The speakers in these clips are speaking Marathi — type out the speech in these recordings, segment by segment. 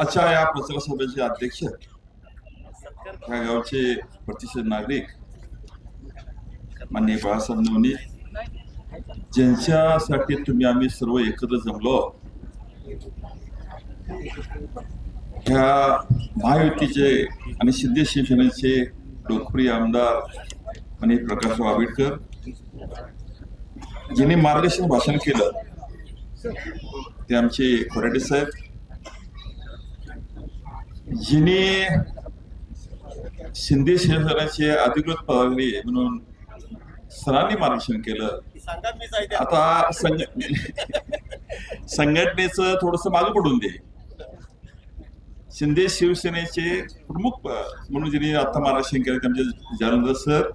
अच्छा या प्रचारसभेचे अध्यक्ष. या गावचे प्रतिष्ठित नागरिक. माननीय बाळासाहेब नवनी ज्यांच्यासाठी तुम्ही आम्ही सर्व एकत्र जमलो ह्या महायुतीचे आणि शिंदे शिवसेनेचे लोकप्रिय आमदार आणि प्रकाश आंबेडकर ज्यांनी मार्गदर्शन भाषण केलं ते आमचे खोराडे साहेब जिने शिंदे शिवसेनेचे अधिकृत पदाधिकारी म्हणून सरांनी मार्गदर्शन केलं. आता संघटनेच संघटनेचं थोडस मागं पडून दे. शिंदे शिवसेनेचे प्रमुख म्हणून ज्यांनी आता मार्गदर्शन केलं त्यांचे जालंधर सर.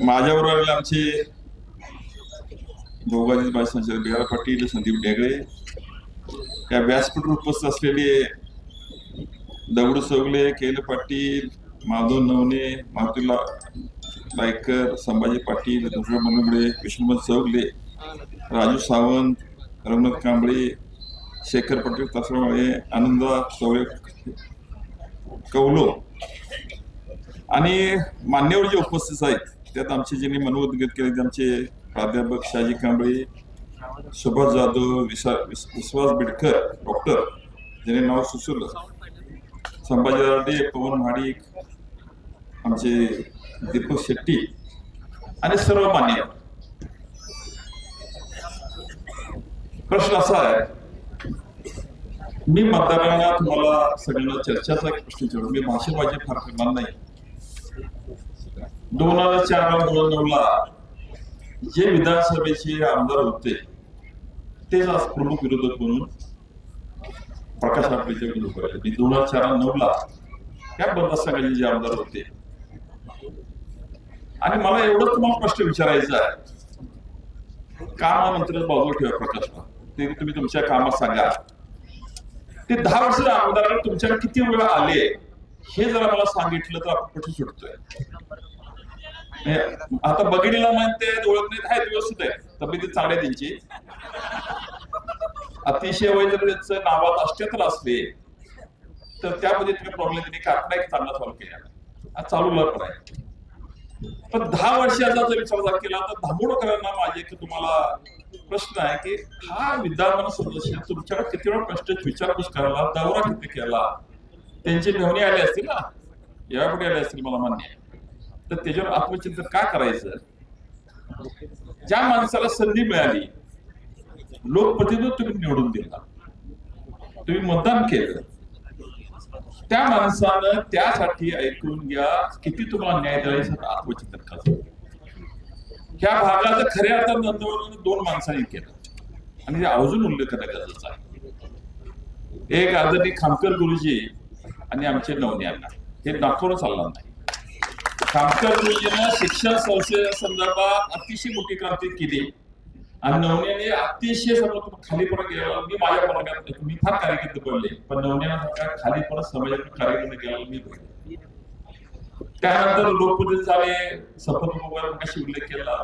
माझ्याबरोबर आलेले आमचे दोघांचे माझे संचालक बिहार पाटील संदीप डेगळे या व्यासपीठ उपस्थित असलेले दगडू सवले केल पाटील माधव नवने मारुतीला लायकर संभाजी पाटील दुसरा मनगडे विष्णुमत चौगले राजू सावंत रघुनाथ कांबळे शेखर पाटील तसवाळे आनंदा चौरे कौलो. आणि मान्यवर जे उपस्थित आहेत त्यात आमचे ज्यांनी मनोगत केले ते आमचे प्राध्यापक शाजी कांबळे सुभाष जाधव विसा विश्वास बिडकर डॉक्टर ज्याने नाव सुचवलं. संभाजी राडे पवन महाडिक आमचे दीपक शेट्टी आणि सर्व मान्य प्रश्न असा आहे मी मतदारांना तुम्हाला सगळ्यांना चर्चाचा एक प्रश्न विचारतो. मी भाषेबाजी फार करणार नाही. दोन हजार चार दोन नऊ ला जे विधानसभेचे आमदार होते तेच आज प्रमुख विरोधक म्हणून प्रकाश आंबेडकर विरोध मी दोन हजार चार त्या ला मतदारसंघाचे जे आमदार होते. आणि मला एवढं तुम्हाला प्रश्न विचारायचा आहे. कामानंतर बाजूला ठेवा प्रकाशला ते तुम्ही तुमच्या कामात सांगा. ते दहा वर्ष आमदार तुमच्याकडे किती वेळा आले हे जर मला सांगितलं तर आपण कुठे सुटतोय? आता बघितलेला म्हणते ओळख नाही आहेत व्यवस्थित आहे तब्येती चांगल्या त्यांची. अतिशय वय जर त्यांचं नावात अष्टत्र असले तर त्यामध्ये तुम्ही प्रॉब्लेम त्यांनी काढता एक चांगला सॉल्व्ह केला. आज चालू लप आहे. पण दहा वर्षाचा जर विचार जर केला तर धामोडकरांना माझे तुम्हाला प्रश्न आहे की हा विद्यमान सदस्य तुमच्याकडे किती वेळा प्रश्न विचारपूस करायला दौरा किती केला? त्यांचे मेहणे आले असतील ना? यापुढे आले असतील मला मान्य आहे. तर त्याच्यावर आत्मचिंतन का करायचं? ज्या माणसाला संधी मिळाली लोकप्रतिनिधी तुम्ही निवडून दिला. तुम्ही मतदान केलं. त्या माणसानं त्यासाठी ऐकून घ्या किती तुम्हाला न्याय द्यायचं आत्मचिंतन करा. ह्या भागाचं खऱ्या अर्थात नंदवरून दोन माणसांनी केलं. आणि अजून उल्लेख करणं गरजेचं आहे. एक आदरणी खामकर गुरुजी आणि आमचे नवन्यांना हे दाखवून चालणार नाही. कामकर योजनेनं शिक्षण संस्थे संदर्भात अतिशय मोठी क्रांती केली. आणि नवण्याने अतिशय सर्व खालीपणा गेला मी माझ्या वर्गात मी फार कार्यकर्ते बोलले पण नवण्यासारखा खालीपणा समाजात कार्यकर्ते गेला मी बोलले त्यानंतर लोकप्रतिनिधी झाले सपथ वगैरे कशी उल्लेख केला.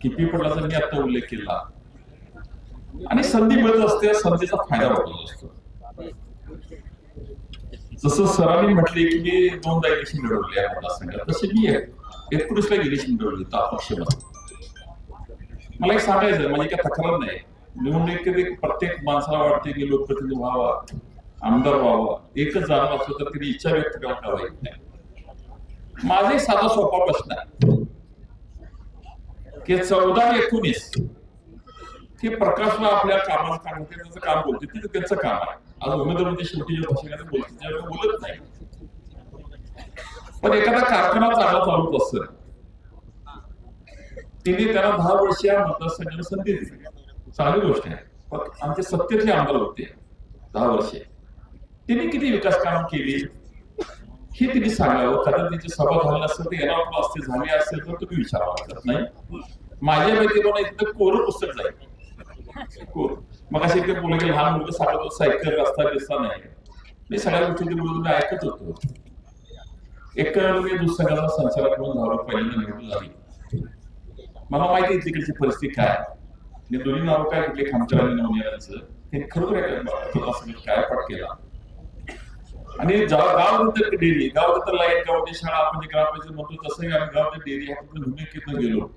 किती पडलाचा मी आता उल्लेख केला. आणि संधी मिळत असते संधीचा फायदा वाटत असतो. जसं सरांनी म्हटले की मी दोनदा इलेक्शन मिळवले या मतदारसंघात तसे मी एकोणीसला इलेक्शन लढवले अपक्षमध्ये. मला एक सांगायचं माझी म्हणजे काय तक्रार नाही. निवडणुकीत एक प्रत्येक माणसाला वाटते की लोकप्रतिनिधी व्हावा आमदार व्हावा एकच जाणं असलं तर त्यांनी इच्छा व्यक्त करायला येत नाही. माझा एक साधा सोपा प्रश्न आहे. की चौदा एकोणीस ते प्रकाशला आपल्या कामाला कारण त्याचं काम बोलते. ते त्यांचं काम आहे. आज उमेदवार शेवटी जे बोलते त्यावेळेला बोलत नाही. पण एखादा कारखाना चांगला चालवत असत तिने त्याला दहा वर्ष या मतदारसंघाला संधी दिली. चांगली गोष्ट आहे. पण आमचे सत्तेतले आमदार होते. दहा वर्षे तिने किती विकास काम केली? हे तिने सांगावं. कारण तिची सभा झाली असेल तर येणार असते झाली असेल तर तुम्ही विचारावं नाही? माझ्या व्यक्ती इतकं कोरं पुस्तक जाईल? मग असे ते बोलले की लहान मुलं सांगत होतं सायकल रस्ता बिस्ता नाही. मी सगळ्या गोष्टी ते बोलून ऐकत होतो. एक मी दुसऱ्याला संचालक म्हणून धावलं पहिल्यांदा निवडून झाली मला माहिती आहे तिकडची परिस्थिती काय आणि दोन्ही नाव काय कुठले? खामकर आणि नवनियाचं त्यांनी खरोखर एक असं कायपाठ केला. आणि जा- गाव डेअरी गाव नंतर लाइट गावाची शाळा आपण जे ग्रामपंचायत म्हणतो तसंही आम्ही गावाच्या डेअरी ह्या फक्त भूमिकेतनं गेलो.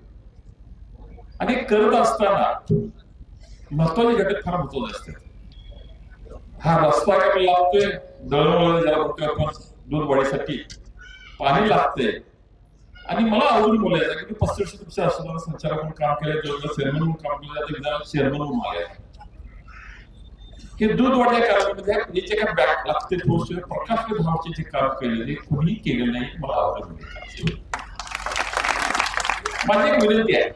आणि करत असताना महत्त्वाचे घटक फार महत्त्वाचे असतात हा रस्ता काय आपल्याला लागतोय दळणवळण ज्याला म्हणतोय आपण दूध वाढीसाठी पाणी लागतंय आणि मला अजून बोलायचं आहे की पस्तीस वर्ष तुमच्या असताना संचालक म्हणून काम केलं जवळजवळ चेअरमन म्हणून काम केलं जातं विधान चेअरमन म्हणून आले हे दूध वाढल्या काळामध्ये हे जे काय बॅक लागते पोस्ट प्रकाश भावचे जे काम केलेले कोणी केले नाही मला आवडत माझी एक विनंती आहे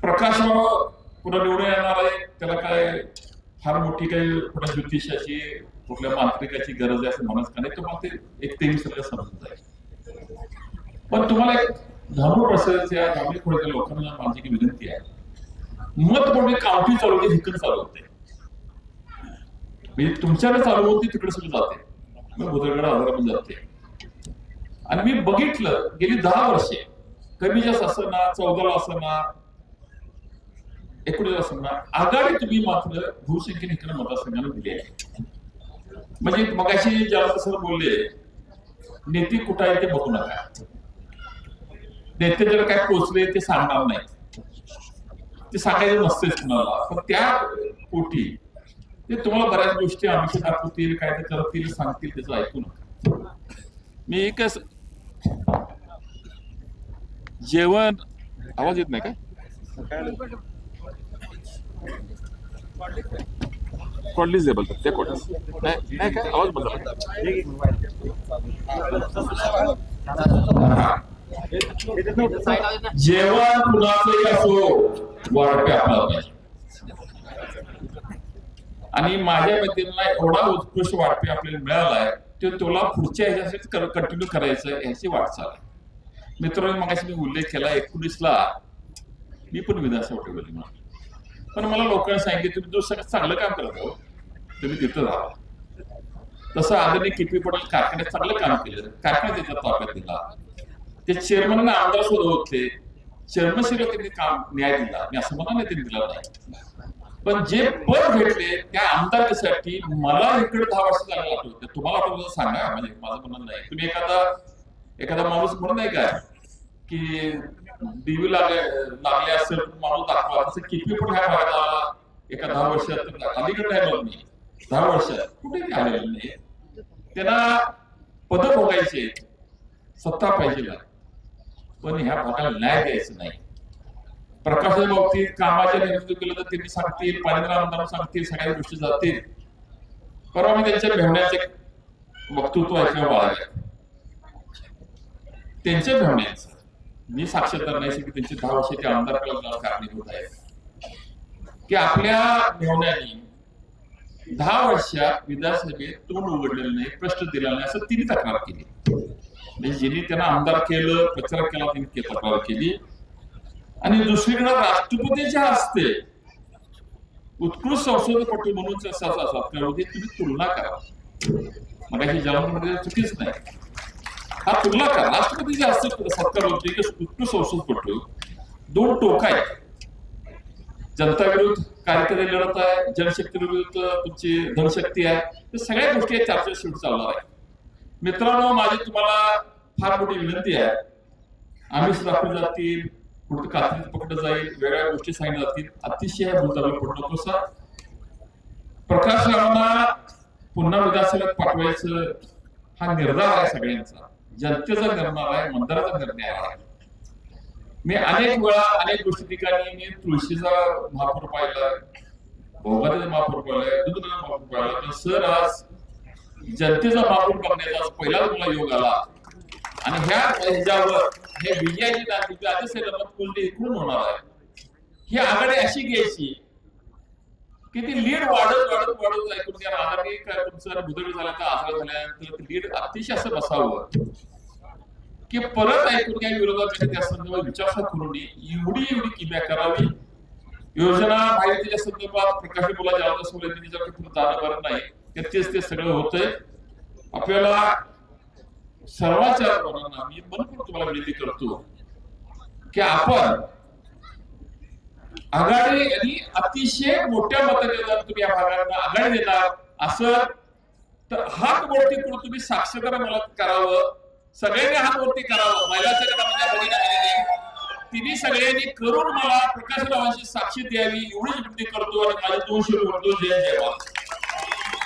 प्रकाशराव पुन्हा निवडून येणार आहे? त्याला काय फार मोठी काही कुठल्या ज्योतिषाची कुठल्या मांत्रिकाची गरज आहे असं म्हणत का नाही. तुम्हाला ते एक तेवीस सगळं समजून पण तुम्हाला एक धामूळ प्रसादाच्या खोड्याच्या लोकांना माझी एक विनंती आहे. मत कोणी कावठी चालवते हिकड चालवते म्हणजे तुमच्याकडे चालू होती तिकडे सुद्धा जाते. मग उदरगड आजारामध्ये जाते. आणि मी बघितलं गेली दहा वर्षे. कमी जास्त असताना चौदाला असताना एकोणीस असताना आघाडी तुम्ही मात्र भूसंख्येने इकडे मतदारसंघाला दिली आहे म्हणजे मगाशी ज्याला सर बोलले नेते कुठं आहे ते बघू नका नेते जर काय पोचले ते सांगणार नाही ते सांगायचं नसतेच कुणाला पण त्या पोटी ते तुम्हाला बऱ्याच गोष्टी आमिष दाखवतील काय ते करतील सांगतील त्याचं ऐकू नका मी एकच जेवण आवाज येत नाही का कॉडलीच दे बोलतात त्या कॉडलीच नाही नाही काय? आवाज बंद करा. जेवण कुणाचंही असो वाढपे आपला आणि माझ्या मतीला एवढा उत्कृष्ट वाढपे आपल्याला मिळालाय ते तुला पुढच्या ह्याच्यासाठी कंटिन्यू करायचं ह्याची वाटचाल आहे. मित्रांनो मगाशी मी उल्लेख केला एकोणीसला मी पण विधानसभा ठेवली म्हणून. पण मला लोकांनी सांगितलं तुम्ही जो सगळं चांगलं काम करत आहोत तुम्ही तिथं राहा. तसं आदरणीय किपी पटेल कारखान्यात चांगलं काम केलं कारखान्यात त्याच्या ताब्यात दिला. ते चेअरमन आमदार सुद्धा होते. चेअरमन शिवाय त्यांनी काम न्याय दिला. मी असं म्हणा नाही त्यांनी दिला. नाही पण जे पद भेटले त्या आमदारकीसाठी मला इकडे दहा वर्ष चांगलं लागलं होतं. तुम्हाला आठवतं सांगा म्हणजे माझं म्हणणं नाही. तुम्ही एखादा एखादा माणूस म्हणून नाही काय की दिवी लागले लागले असेल माणूस दाखवा. असं किती पण काय फायदा आला एका दहा वर्षात अलीकडे नाही बघ मी दहा वर्षात कुठे ते आलेलं नाही. त्यांना पद भोगायचे सत्ता पाहिजे पण ह्या भागाला न्याय द्यायचं नाही. प्रकाशाच्या बाबतीत कामाच्या नेतृत्व केलं तर त्यांनी सांगतील पाणी आमदार सांगतील सगळ्या गोष्टी जातील. परवा मी त्यांच्या भेवण्याचे वक्तृत्व ऐकलं बाळाला. त्यांच्या भेवण्याचं. मी साक्षरदार नाही की त्यांचे दहा वर्षाचे आमदार कला कारणीभूत आहेत की आपल्या मेहण्याने दहा वर्षात विधानसभेत तोंड उघडलेलं नाही प्रश्न दिला नाही असं तिने तक्रार केली म्हणजे ज्यांनी त्यांना आमदार केलं प्रचार केला त्यांनी तक्रार केली आणि दुसरीकडे राष्ट्रपतीच्या हस्ते उत्कृष्ट संशोधनपटू म्हणून तुम्ही तुलना करा मला हे जवान चुकीच नाही हा तुलना करा. राष्ट्रपतीच्या हस्ते सत्कार होते की उत्कृष्ट संशोधनपटू दोन टोक आहेत. जनता विरुद्ध कार्यकर्ते लढत आहे जनशक्ती विरुद्ध तुमची धनशक्ती आहे. तर सगळ्या गोष्टी या चर्चा शूट चालणार आहे. मित्रांनो माझी तुम्हाला फार मोठी विनंती आहे. आम्हीच दाखवले जातील कुठं कात्रीत पकडलं जाईल वेगळ्या गोष्टी सांगितल्या जातील. अतिशय भूताला पडलो कसा प्रकाश रावांना पुन्हा विधानसभेत पाठवायचं हा निर्धार आहे सगळ्यांचा. जनतेचा निर्णय आहे मतदाराचा निर्णय आहे. मी अनेक वेळा अनेक गोष्टी ठिकाणी मी तुळशीचा महापौर पाहिला भोगाचा महापौर पाहिलाय दुधाचा महापौर पाहिला पण सर आज जनतेचा महापौर बघण्याचा आज पहिलाच मला योग आला. आणि ह्या ह्याच्यावर हे विजयाची नाती आधी सैलाबाद कोल्हे इकडून होणार आहे? ही आघाडी अशी घ्यायची की ती लीड वाढत वाढत वाढत ऐकून घ्या राहणारी काय तुमचं बुधड झाला का आजार झाल्यानंतर ती लीड अतिशय असं बसावं. की परत ऐकून घ्या विरोधाकडे त्या संदर्भात विचारसा करू नये एवढी एवढी किम्या करावी. योजना माहितीच्या संदर्भात प्रकाश बोला ज्याला सोडले त्याच्यावर पुढे जाणं बरं नाही तेच ते सगळं होतंय. आपल्याला सर्वांच्या लोकांना मी मनपूर्वक तुम्हाला विनंती करतो की आपण आघाडी आणि अतिशय मोठ्या मताने तुम्ही या भागांना आघाडी देणार असं तर हात वरती करून तुम्ही साक्षरता मला करावं. सगळ्यांनी हात वरती करावं. महिलाच्या तिने सगळ्यांनी करून मला प्रकाश रावांची साक्षी द्यावी. एवढीच विनंती करतो आणि माझे दोन शब्द म्हणतो. जय जय